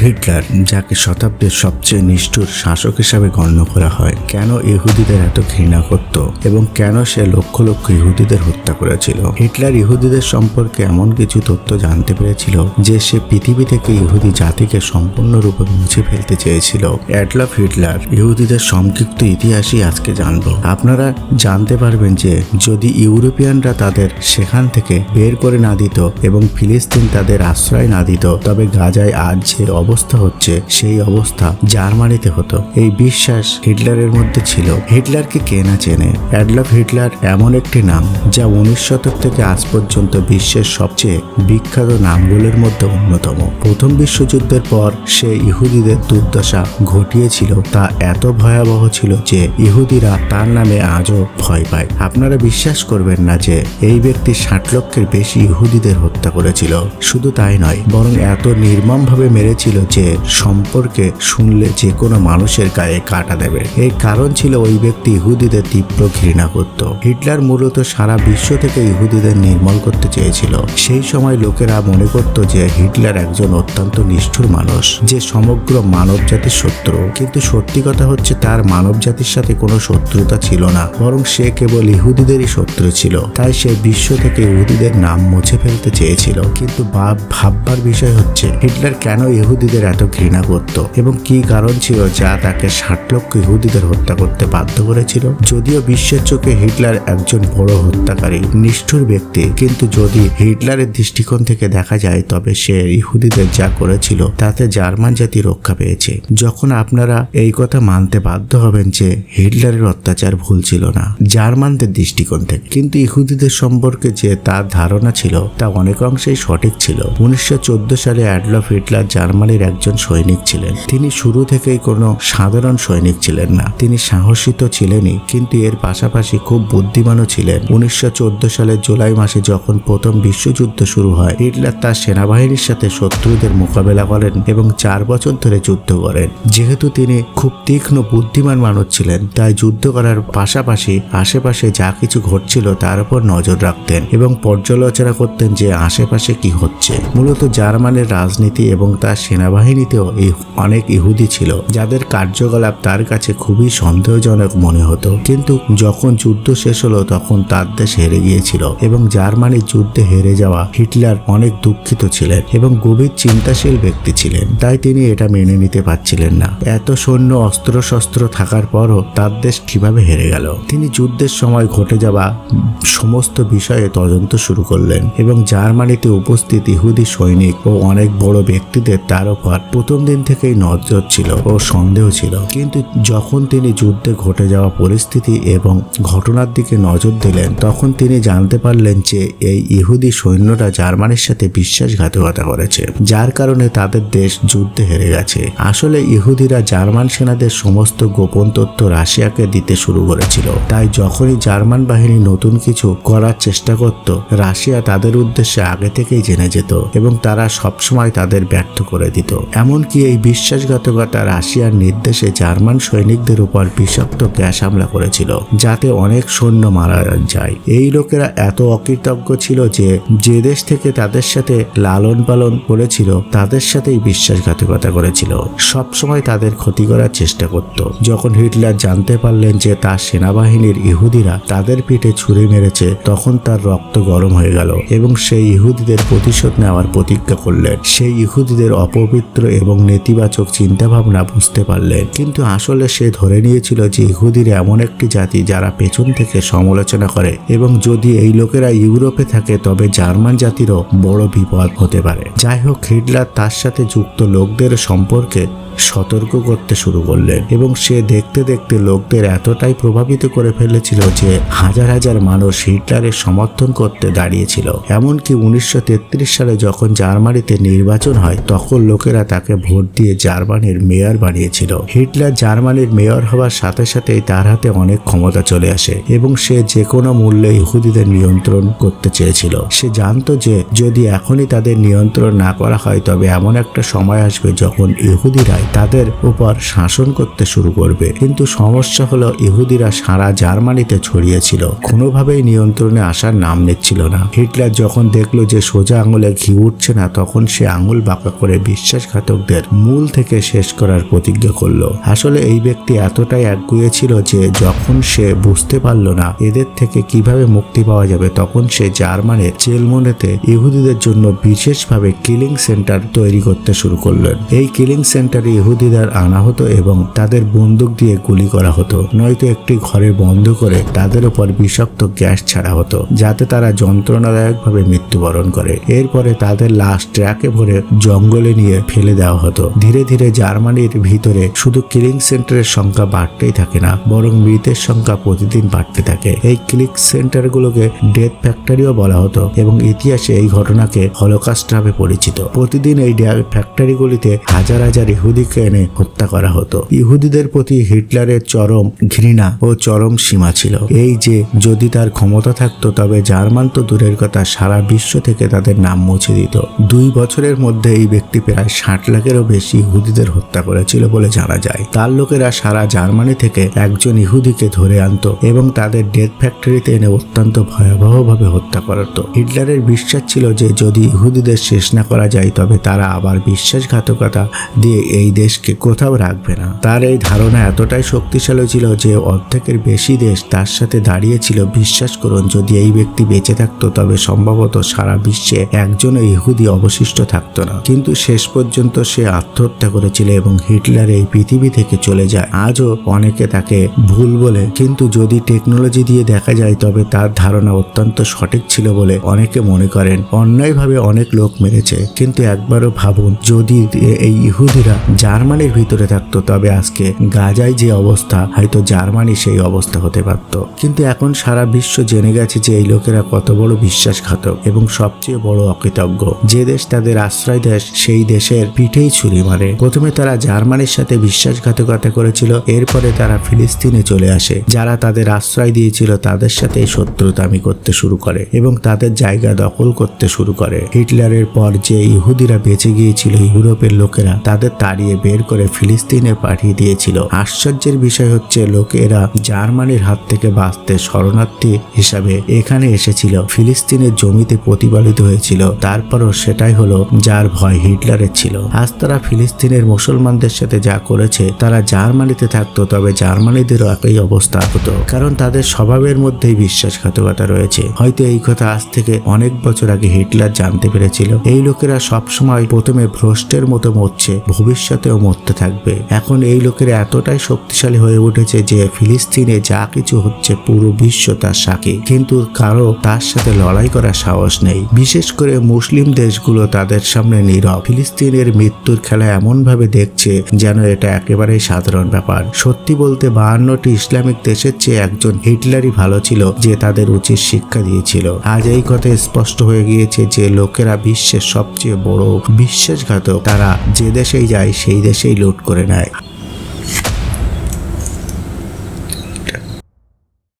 Hitler যাকে শতাব্দীর সবচেয়ে নিষ্ঠুর শাসক হিসাবে গণ্য করা হয়, কেন ইহুদিদের এত ঘৃণা করত এবং কেন সে লক্ষ লক্ষ ইহুদিদের হত্যা করেছিল? হিটলার ইহুদিদের সম্পর্কে এমন কিছু তথ্য জানতে পেরেছিল যে সে পৃথিবী থেকে ইহুদি জাতিকে সম্পূর্ণরূপে মুছে ফেলতে চেয়েছিল। অ্যাডলফ হিটলার, ইহুদিদের সংক্ষিপ্ত ইতিহাসই আজকে জানব। আপনারা জানতে পারবেন যে যদি ইউরোপিয়ানরা তাদের সেখান থেকে বের করে না দিত এবং ফিলিস্তিন তাদের আশ্রয় না দিত, তবে গাজায় আজ যে অবস্থা হচ্ছে সেই অবস্থা জার্মানিতে হতো। এই বিশ্বাস হিটলারের মধ্যে ছিল। হিটলারকে কে না চেনে? অ্যাডলফ হিটলার এমন একটি নাম যা উনিশ শতক থেকে আজ পর্যন্ত বিশ্বের সবচেয়ে বিখ্যাত নামগুলোর মধ্যে অন্যতম। প্রথম বিশ্বযুদ্ধের পর সে ইহুদিদের দুর্দশা ঘটিয়েছিল। তা এত ভয়াবহ ছিল যে ইহুদিরা তার নামে আজও ভয় পায়। আপনারা বিশ্বাস করবেন না যে এই ব্যক্তি ষাট লক্ষের বেশি ইহুদিদের হত্যা করেছিল। শুধু তাই নয়, বরং এত নির্মমভাবে মেরেছিল যে সম্পর্কে শুনলে যে কোনো মানুষের গায়ে কাটা দেবে। এর কারণ ছিল ওই ব্যক্তি ইহুদিদের তীব্র ঘৃণা করত। হিটলার মূলত সারা বিশ্ব থেকে ইহুদিদের নির্মল করতে চেয়েছিল। সেই সময় লোকেরা মনে করত যে হিটলার একজন অত্যন্ত নিষ্ঠুর মানুষ, যে সমগ্র মানব জাতির শত্রু। কিন্তু সত্যি কথা হচ্ছে তার মানব জাতির সাথে কোনো শত্রুতা ছিল না, বরং সে কেবল ইহুদিদেরই শত্রু ছিল। তাই সে বিশ্ব থেকে ইহুদিদের নাম মুছে ফেলতে চেয়েছিল। কিন্তু ভাব ভাববার বিষয় হচ্ছে, হিটলার কেন ইহুদিদের এত ঘৃণা করত এবং কি কারণ ছিল যা তাকে ষাট লক্ষ ইহুদিদের হত্যা করতে বাধ্য করেছিল? যদিও বিশ্বের চোখে হিটলার একজন বড় হত্যাকারী, নিষ্ঠুর ব্যক্তি, কিন্তু যদি হিটলারের দৃষ্টিকোণ থেকে দেখা যায়, তবে সে ইহুদিদের যা করেছিল, তাতে জার্মান জাতি রক্ষা পেয়েছে। যখন আপনারা এই কথা মানতে বাধ্য হবেন যে হিটলারের অত্যাচার ভুল ছিল না, জার্মানদের দৃষ্টিকোণ থেকে। কিন্তু ইহুদিদের সম্পর্কে যে তার ধারণা ছিল, তা অনেক অংশেই সঠিক ছিল। উনিশশো চোদ্দ সালে অ্যাডলফ হিটলার জার্মানির একজন সৈনিক ছিলেন। তিনি শুরু থেকেই কোনো সাধারণ সৈনিক ছিলেন না। তিনি সাহসী তো ছিলেনই, কিন্তু এর পাশাপাশি খুব বুদ্ধিমানও ছিলেন। উনিশশো সালের জুলাই মাসে যখন প্রথম বিশ্বযুদ্ধ শুরু হয়, হিটলার তার সেনাবাহিনীর সাথে শত্রুদের মোকাবেলা করেন এবং চার বছর ধরে যুদ্ধ করেন। যেহেতু তিনি খুব তীক্ষ্ণ বুদ্ধিমান মানুষ ছিলেন, তাই যুদ্ধ করার পাশাপাশি আশেপাশে যা কিছু ঘটছিল তার উপর নজর রাখতেন এবং পর্যালোচনা করতেন যে আশেপাশে কি হচ্ছে। মূলত জার্মানের রাজনীতি এবং তার সেনাবাহিনীতেও অনেক ইহুদি ছিল, যাদের কার্যকলাপ তার কাছে খুবই সন্দেহজনক মনে হতো। কিন্তু যখন যুদ্ধ শেষ হলো, তখন তার দেশ হেরে গিয়েছিল এবং জার্মানির যুদ্ধে হেরে যাওয়া হিটলার অনেক দুঃখিত ছিলেন এবং গভীর চিন্তাশীল ব্যক্তি ছিলেন। তাই তিনি এটা মেনে নিতে পারছিলেন না। এত সৈন্য অস্ত্র শস্ত্র থাকার পরও তার দেশ কীভাবে হেরে গেল? তিনি যুদ্ধের সময় ঘটে যাওয়া সমস্ত বিষয়ে তদন্ত শুরু করলেন এবং জার্মানিতে উপস্থিত ইহুদি সৈনিক ও অনেক বড় ব্যক্তিদের তার উপর প্রথম দিন থেকেই নজর ছিল ও সন্দেহ ছিল। কিন্তু যখন তিনি যুদ্ধে ঘটে যাওয়া পরিস্থিতি এবং ঘটনার দিকে নজর দিলেন, তখন তিনি জানতে পারলেন যে এই ইহুদি সৈন্যরা জার্মানির সাথে বিশ্বাসঘাতকতা করেছে, যার কারণে তাদের দেশ যুদ্ধে হেরে গেছে। আসলে ইহুদিরা জার্মান সেনাদের সমস্ত গোপন তথ্য রাশিয়াকে দিতে শুরু করেছিল। তাই যখনই জার্মান বাহিনী নতুন কিছু করার চেষ্টা করত, রাশিয়া তাদের উদ্দেশ্যে আগে থেকেই জেনে যেত এবং তারা সবসময় তাদের ব্যর্থ করে দিত। এমনকি এই বিশ্বাসঘাতকতা রাশিয়ার নির্দেশে জার্মান সৈনিকদের উপর বিষাক্ত গ্যাস হামলা করেছিল, যাতে অনেক সৈন্য মারা যায়। এই লোকেরা এত অকৃতজ্ঞ ছিল যে যে দেশ থেকে তাদের সাথে লালন পালন করেছিল, তাদের সাথেই বিশ্বাসঘাতকতা করেছিল। সবসময় তাদের ক্ষতি করার চেষ্টা করত। যখন হিটলার জানতে পারলেন যে তার সেনাবাহিনীর ইহুদিরা তাদের পিঠে ছুরি মেরেছে, তখন তার রক্ত গরম হয়ে গেল এবং সেই ইহুদিদের প্রতিশোধ নেওয়ার প্রতিজ্ঞা করলেন। সেই ইহুদিদের অপবিত্র এবং নেতিবাচক চিন্তাভাবনা বুঝতে পারলেন। কিন্তু আসলে সে ধরে নিয়েছিল যে ইহুদিরা এমন একটি জাতি যারা পেছন থেকে সমালোচনা করে এবং যদি এই লোকেরা ইউরোপে থাকে, তবে জার্মান জাতিরও বড় বিপদ হতে পারে। যাই হোক হিটলার তার সাথে যুক্ত লোকদের সম্পর্কে সতর্ক করতে শুরু করলেন এবং সে দেখতে দেখতে লোকদের এতটাই প্রভাবিত করে ফেলেছিল যে হাজার হাজার মানুষ হিটলারের সমর্থন করতে দাঁড়িয়েছিল। এমনকি উনিশশো তেত্রিশ সালে যখন জার্মানিতে নির্বাচন হয়, তখন লোকেরা তাকে ভোট দিয়ে জার্মানির মেয়র বানিয়েছিল। হিটলার জার্মানির মেয়র হওয়ার সাথে সাথেই তার হাতে অনেক ক্ষমতা চলে আসে এবং সে যে কোনো মূল্যে ইহুদিদের নিয়ন্ত্রণ করতে চেয়েছিল। সে জানতো যে, যদি এখনই তাদের নিয়ন্ত্রণ না করা হয়, তবে এমন একটা সময় আসবে যখন ইহুদিরাই তাদের উপর শাসন করতে শুরু করবে। কিন্তু সমস্যা হলো, ইহুদিরা সারা জার্মানিতে ছড়িয়েছিল। কোনোভাবেই নিয়ন্ত্রণে আসার নাম নিচ্ছিল না। হিটলার যখন দেখল যে সোজা আঙুলে ঘি উঠছে না, তখন সে আঙুল বাঁকা করে বিশ্বাসঘাতকদের মূল থেকে শেষ করার প্রতিজ্ঞা করল। আসলে এই ব্যক্তি এতটাই একগুয়ে ছিল যে যখন সে বুঝতে পারল না এদের থেকে কীভাবে মুক্তি পাওয়া যাবে, তখন সে জার্মানের চেলমনেতে ইহুদিদের জন্য বিশেষভাবে কিলিং সেন্টার তৈরি করতে শুরু করলেন। এই কিলিং সেন্টারে ইহুদিদের আনা হতো এবং তাদের বন্দুক দিয়ে গুলি করা হতো। নয়তো একটি ঘরে বন্ধ করে তাদের উপর বিষাক্ত গ্যাস ছাড়া হতো, যাতে তারা যন্ত্রণাদায়কভাবে মৃত্যুবরণ করে। এরপরে তাদের লাশ ট্র্যাকে ভরে জঙ্গলে নিয়ে ফেলে দেওয়া হতো। ধীরে ধীরে জার্মানির ভিতরে শুধু কিলিং সেন্টারের সংখ্যা বাড়তেই থাকে না, বরং মৃতের সংখ্যা প্রতিদিন বাড়তে থাকে। এই ক্লিক সেন্টারগুলোকে ডেথ ফ্যাক্টরিও বলা হতো এবং ইতিহাসে এই ঘটনাকে হলোকাস্ট নামে পরিচিত। প্রতিদিন এই ফ্যাক্টরিগুলিতে হাজার হাজার ইহুদিকে এনে হত্যা করা হতো। ইহুদিদের প্রতি হিটলারের চরম ঘৃণা ও চরম সীমা ছিল। এই যে যদি তার ক্ষমতা থাকতো, তবে জার্মান তো দূরের কথা, সারা বিশ্ব থেকে তাদের নাম মুছে দিত। দুই বছরের মধ্যে এই ব্যক্তি প্রায় ষাট লাখেরও বেশি ইহুদিদের হত্যা করেছিল বলে জানা যায়। তার লোকেরা সারা জার্মানি থেকে একজন ইহুদিকে ধরে আনতো এবং তাদের ডেথ ফ্যাক্টরিতে এনে অত্যন্ত ভয়াবহভাবে হত্যা করাতো। হিটলারের বিশ্বাস ছিল যে যদি ইহুদিদের শেষ না করা যায়, তবে তারা আবার বিশ্বাসঘাতকতা দিয়ে এই দেশকে কোথাও রাখবে না। তার এই ধারণা এতটাই শক্তিশালী ছিল যে অর্ধেকের বেশি দেশ তার সাথে দাঁড়িয়েছিল। বিশ্বাস করুন, যদি এই ব্যক্তি বেঁচে থাকতো, তবে সম্ভবত সারা বিশ্বে একজনও ইহুদি অবশিষ্ট থাকতো না। কিন্তু শেষ পর্যন্ত সে আত্মহত্যা করেছিল এবং হিটলার এই পৃথিবী থেকে চলে যায়। আজও অনেকে তাকে ভুল বলে, কিন্তু যদি টেকনোলজি দিয়ে দেখা যায়, তবে তার ধারণা অত্যন্ত সঠিক ছিল বলে অনেকে মনে করেন। অন্যায়ভাবে অনেক লোক মেরেছে, কিন্তু একবারও ভাবুন, যদি এই ইহুদিরা জার্মানির ভিতরে থাকতো, তবে আজকে গাজায় যে অবস্থা, হয়তো জার্মানি সেই অবস্থা হতে পারত। কিন্তু এখন সারা বিশ্ব জেনে গেছে যে এই লোকেরা কত বড় বিশ্বাসঘাতক এবং সবচেয়ে বড় অকৃতজ্ঞ। যে দেশ তাদের আশ্রয় দেশ সেই দেশের পিঠেই ছুরি মারে। প্রথমে তারা জার্মানির সাথে বিশ্বাসঘাতকতা করেছিল, এরপরে তারা ফিলিস্তিনে চলে আসে। যারা তাদের আশ্রয় দিয়েছিল, তাদের সাথে শত্রুতামি করতে শুরু করে এবং তাদের জায়গা দখল করতে শুরু করে। হিটলারের পর যে ইহুদিরা বেঁচে গিয়েছিল, ইউরোপের লোকেরা তাদের তাড়িয়ে বের করে ফিলিস্তিনে পাঠিয়ে দিয়েছিল। আশ্চর্যের বিষয় হচ্ছে লোকেরা জার্মানির হাত থেকে বাঁচতে শরণার্থী হিসাবে এখানে এসেছিল। ফিলিস্তিনের জমিতে প্রতিপালিত হয়েছিল। তারপরও সেটাই হলো, যার ভয় হিটলারের ছিল। আজ তারা ফিলিস্তিনের মুসলমানদের সাথে যা করেছে, তারা জার্মানিতে থাকতো, তবে জার্মানিদেরও একই অবস্থা হতো। কারণ তাদের স্বভাবের মধ্যেই বিশ্বাসঘাতকতা রয়েছে। হয়তো এই কথা আজ থেকে অনেক বছর আগে হিটলার জানতে পেরেছিল। এই লোকেরা সবসময় প্রথমে ভ্রষ্টের মতো মরছে, ভবিষ্যতেও মরতে থাকবে। এখন এই লোকেরা এতটাই শক্তিশালী হয়ে উঠেছে যে ফিলিস্তিনে যা কিছু হচ্ছে পুরো বিশ্ব তার সাক্ষী। কিন্তু কারও তার সাথে লড়াই করার সাহস নেই। বিশেষ করে মুসলিম দেশগুলো তাদের সামনে নীরব। ফিলিস্তিনের মৃত্যুর খেলা এমনভাবে দেখছে যেন এটা একেবারেই সাধারণ ব্যাপার। সত্যি বলতে বাহান্নটি ইসলামিক দেশের চেয়ে একজন হিটলারই ভালো ছিল যে তাদের উচিত শিক্ষা দিয়েছিল। আজ এই কথা স্পষ্ট হয়ে গিয়েছে যে লোকেরা বিশ্বের সবচেয়ে বড় বিশ্বাসঘাতক। তারা যে দেশেই যায়, সেই দেশেই লুট করে নেয়।